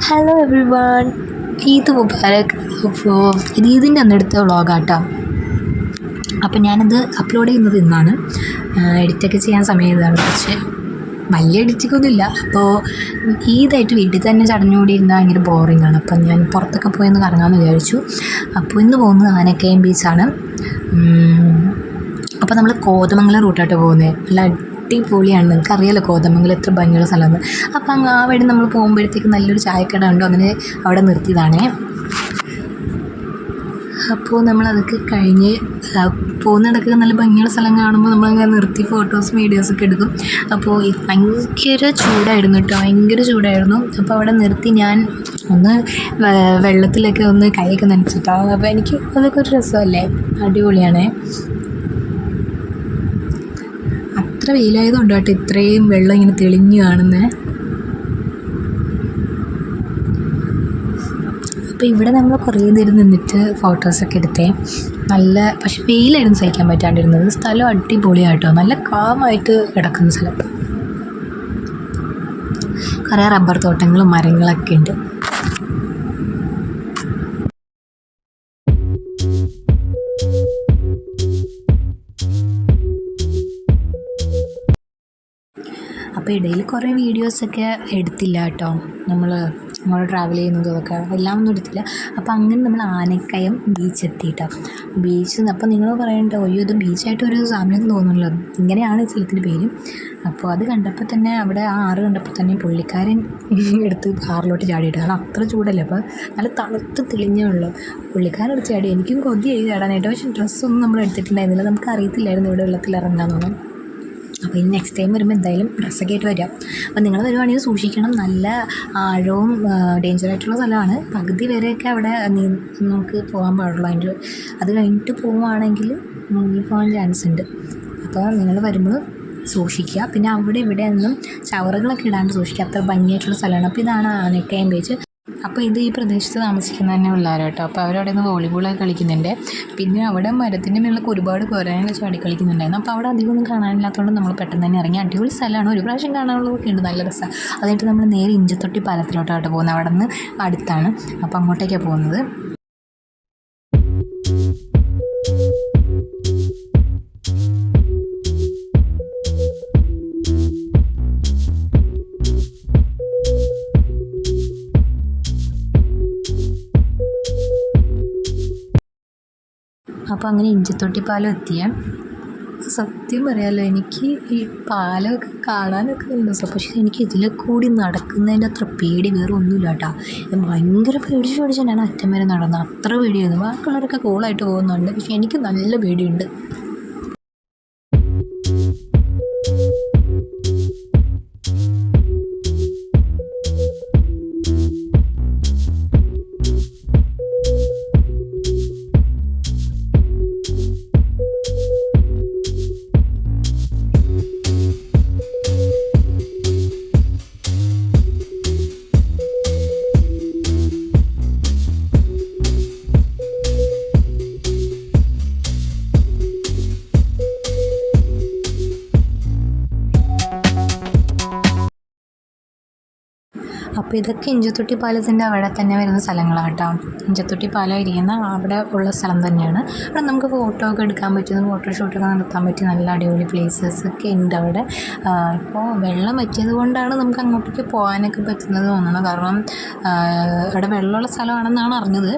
Hello everyone Eid മുബാരക് അപ്പോൾ ഈദിന്റെ അന്നെടുത്ത വ്ളോഗാട്ടോ. അപ്പോൾ ഞാനത് അപ്ലോഡ് ചെയ്യുന്നത് ഇന്നാണ്. എഡിറ്റൊക്കെ ചെയ്യാൻ സമയം ഇതാണ് പക്ഷേ വലിയ എഡിറ്റിക്കൊന്നുമില്ല അപ്പോൾ ഈദായിട്ട് വീട്ടിൽ തന്നെ ചടഞ്ഞുകൂടി ഇരുന്നാൽ ഭയങ്കര ബോറിംഗ് ആണ്. അപ്പം ഞാൻ പുറത്തൊക്കെ പോയെന്ന് കറങ്ങാമെന്ന് വിചാരിച്ചു. അപ്പോൾ ഇന്ന് പോകുന്നത് ആനക്കയം ബീച്ചാണ് അപ്പോൾ നമ്മൾ കോതമംഗലം റൂട്ടായിട്ട് പോകുന്നത് നല്ല അടിപൊളിയാണ്. നിങ്ങൾക്ക് അറിയാലോ കോതമംഗലം എത്ര ഭംഗിയുള്ള സ്ഥലമാണ്. അങ്ങ് ആ വഴി നമ്മൾ പോകുമ്പോഴത്തേക്ക് നല്ലൊരു ചായക്കട ഉണ്ടോ അങ്ങനെ അവിടെ നിർത്തിയതാണേ. അപ്പോൾ നമ്മൾ അതൊക്കെ കഴിഞ്ഞ് പോകുന്നിടക്ക് നല്ല ഭംഗിയുള്ള സ്ഥലം കാണുമ്പോൾ നമ്മളങ്ങനെ നിർത്തി ഫോട്ടോസും വീഡിയോസൊക്കെ എടുക്കും. അപ്പോൾ ഭയങ്കര ചൂടായിരുന്നു കേട്ടോ. ഭയങ്കര ചൂടായിരുന്നു. അപ്പോൾ അവിടെ നിർത്തി ഞാൻ ഒന്ന് വെള്ളത്തിലൊക്കെ ഒന്ന് കൈയൊക്കെ നനച്ചിട്ടോ. അപ്പോൾ എനിക്ക് അതൊക്കെ ഒരു രസമല്ലേ? അടിപൊളിയാണേ. അത്ര വെയിലായതുകൊണ്ട് കേട്ടോ ഇത്രയും വെള്ളം ഇങ്ങനെ തെളിഞ്ഞു കാണുന്നത് അപ്പോൾ ഇവിടെ നമ്മൾ കുറേ നേരം നിന്നിട്ട് ഫോട്ടോസൊക്കെ എടുത്തേ. നല്ല പക്ഷെ വെയിലായിരുന്നു സഹിക്കാൻ പറ്റാണ്ടിരുന്നത്. സ്ഥലം അടിപൊളിയാട്ടോ. നല്ല കാമായിട്ട് കിടക്കുന്ന സ്ഥലം. കുറേ റബ്ബർ തോട്ടങ്ങളും മരങ്ങളൊക്കെ ഉണ്ട്. അപ്പോൾ ഇടയിൽ കുറേ വീഡിയോസൊക്കെ എടുത്തില്ല കേട്ടോ. നമ്മൾ നമ്മൾ ട്രാവൽ ചെയ്യുന്നതും ഒക്കെ എല്ലാം ഒന്നും എടുത്തില്ല. അപ്പോൾ അങ്ങനെ നമ്മൾ ആനക്കയം ബീച്ച് എത്തിയിട്ടോ ബീച്ച് അപ്പോൾ നിങ്ങൾ പറയണ്ട അയ്യോ ഇത് ബീച്ചായിട്ട് ഒരു സാമ്യം തോന്നുന്നല്ലോ. ഇങ്ങനെയാണ് സ്ഥലത്തിന്റെ പേര്. അപ്പോൾ അത് കണ്ടപ്പോൾ തന്നെ അവിടെ ആ ആറ് കണ്ടപ്പോൾ തന്നെ പുള്ളിക്കാരൻ എടുത്ത് കാറിലോട്ട് ചാടിയിട്ട് കാരണം അത്ര ചൂടല്ലേ അപ്പോൾ നല്ല തണുത്ത് തെളിഞ്ഞ ഉള്ളൂ. പുള്ളിക്കാരൻ എടുത്ത് ചാടി. എനിക്കും കൊതിയായി ചാടാനായിട്ട്. പക്ഷേ ഡ്രസ്സൊന്നും നമ്മൾ എടുത്തിട്ടുണ്ടായിരുന്നില്ല. നമുക്ക് അറിയത്തില്ലായിരുന്നു ഇവിടെ വെള്ളത്തിൽ ഇറങ്ങാമെന്നൊന്നും അപ്പോൾ ഇനി നെക്സ്റ്റ് ടൈം വരുമ്പോൾ എന്തായാലും ഡ്രസ്സൊക്കെ ആയിട്ട് വരാം. അപ്പോൾ നിങ്ങൾ വരുവാണെങ്കിൽ സൂക്ഷിക്കണം. നല്ല ആഴവും ഡേഞ്ചറായിട്ടുള്ള സ്ഥലമാണ്. പകുതി വരെയൊക്കെ അവിടെ നമുക്ക് പോകാൻ പാടുള്ളൂ. അതിന്റെ അത് കഴിഞ്ഞിട്ട് പോവുകയാണെങ്കിൽ മുങ്ങി പോകാൻ ചാൻസ് ഉണ്ട്. അപ്പോൾ നിങ്ങൾ വരുമ്പോൾ സൂക്ഷിക്കുക. പിന്നെ അവിടെ ഇവിടെ ഒന്നും ചവറുകളൊക്കെ ഇടാണ്ട് സൂക്ഷിക്കുക. അത്ര ഭംഗിയായിട്ടുള്ള സ്ഥലമാണ്. അപ്പോൾ ഇതാണ് ആനക്കയം ബീച്ച് അപ്പോൾ ഇത് ഈ പ്രദേശത്ത് താമസിക്കുന്ന തന്നെ പിള്ളേർ കേട്ടോ. അപ്പോൾ അവരവിടെ നിന്ന് വോളിബോളൊക്കെ കളിക്കുന്നുണ്ട്. പിന്നെ അവിടെ മരത്തിന്റെ മുകളിലൊക്കെ ഒരുപാട് കുരങ്ങ് ചാടി കളിക്കുന്നുണ്ടായിരുന്നു. അപ്പോൾ അവിടെ അധികം ഒന്നും കാണാനില്ലാത്തതുകൊണ്ട് നമ്മൾ പെട്ടെന്ന് തന്നെ ഇറങ്ങി. അടിപൊളി സ്ഥലമാണ്. ഒരു പ്രാവശ്യം കാണാനുള്ളതൊക്കെ ഉണ്ട്. നല്ല രസം. അതായിട്ട് നമ്മൾ നേരെ ഇഞ്ചത്തൊട്ടി പാലത്തിലോട്ടാണ് പോകുന്നത്. അവിടെ നിന്ന് അടുത്താണ്. അപ്പോൾ അങ്ങോട്ടേക്കാണ് പോകുന്നത്. അപ്പോൾ അങ്ങനെ ഇഞ്ചിത്തൊട്ടി പാലം എത്തിയ. സത്യം പറയാമല്ലോ എനിക്ക് ഈ പാലമൊക്കെ കാണാനൊക്കെ നല്ല രസം. പക്ഷേ എനിക്ക് ഇതിലെ കൂടി നടക്കുന്നതിന്റെ അത്ര പേടി വേറെ ഒന്നുമില്ല കേട്ടോ. ഭയങ്കര പേടിച്ച് പേടിച്ച് തന്നെയാണ് അറ്റം വരെ നടന്നത്. അത്ര പേടിയായിരുന്നു. ബാക്കിയുള്ളവരൊക്കെ കൂളായിട്ട് പോകുന്നുണ്ട്. പക്ഷേ എനിക്ക് നല്ല പേടിയുണ്ട്. അപ്പോൾ ഇതൊക്കെ ഇഞ്ചത്തൊട്ടി പാലത്തിന്റെ അവിടെ തന്നെ വരുന്ന സ്ഥലങ്ങളാണ് കേട്ടോ. ഇഞ്ചത്തൊട്ടി പാലം ഇരിക്കുന്ന അവിടെ ഉള്ള സ്ഥലം തന്നെയാണ്. അവിടെ നമുക്ക് ഫോട്ടോ ഒക്കെ എടുക്കാൻ പറ്റുന്ന ഫോട്ടോഷൂട്ടൊക്കെ നടത്താൻ പറ്റിയ നല്ല അടിപൊളി പ്ലേസസ് ഒക്കെ ഉണ്ട് അവിടെ. ഇപ്പോൾ വെള്ളം പറ്റിയത് കൊണ്ടാണ് നമുക്ക് അങ്ങോട്ടേക്ക് പോകാനൊക്കെ പറ്റുന്നത് തോന്നുന്നത് കാരണം അവിടെ വെള്ളമുള്ള സ്ഥലമാണെന്നാണ് അറിഞ്ഞത്.